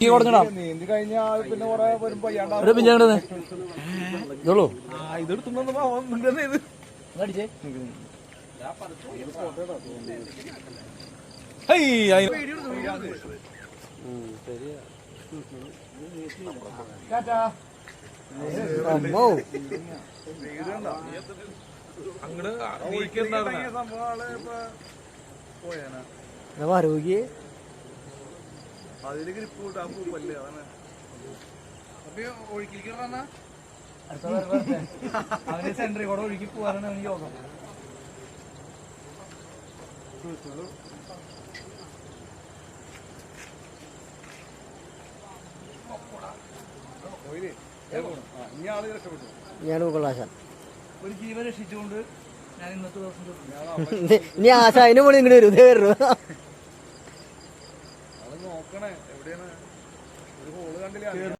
ഈ കൊടുക്കണം നീന്തി കഴിഞ്ഞാൽ പിന്നെ കുറെ വരുമ്പോ അയ്യാണ്ടാ ഒരു പിഞ്ചാണ്ടത് ആരോഗ്യ അതിൽ ഗ്രിപ്പ് കൂട്ടാൻ പോവല്ലേ അതാണ്. അപ്പൊ ഒഴുക്കിലേക്ക് അവന് സെന്ററിൽ കൂടെ ഒഴുകി പോകാനാണ് അവന് യോഗം. ഇനി ആൾ രക്ഷപ്പെട്ടു. ഞാൻ കൊള്ളാശാൻ ഒരു ജീവൻ രക്ഷിച്ചുകൊണ്ട് ഞാൻ ഇന്നത്തെ ദിവസം ഇനി ആശ അതിന് പോലും ഇങ്ങോട്ട് വരും. ഇതേ വരുന്നു നോക്കണേ. എവിടെയാണ്? ഒരു ഹോൾ കണ്ടില്ല?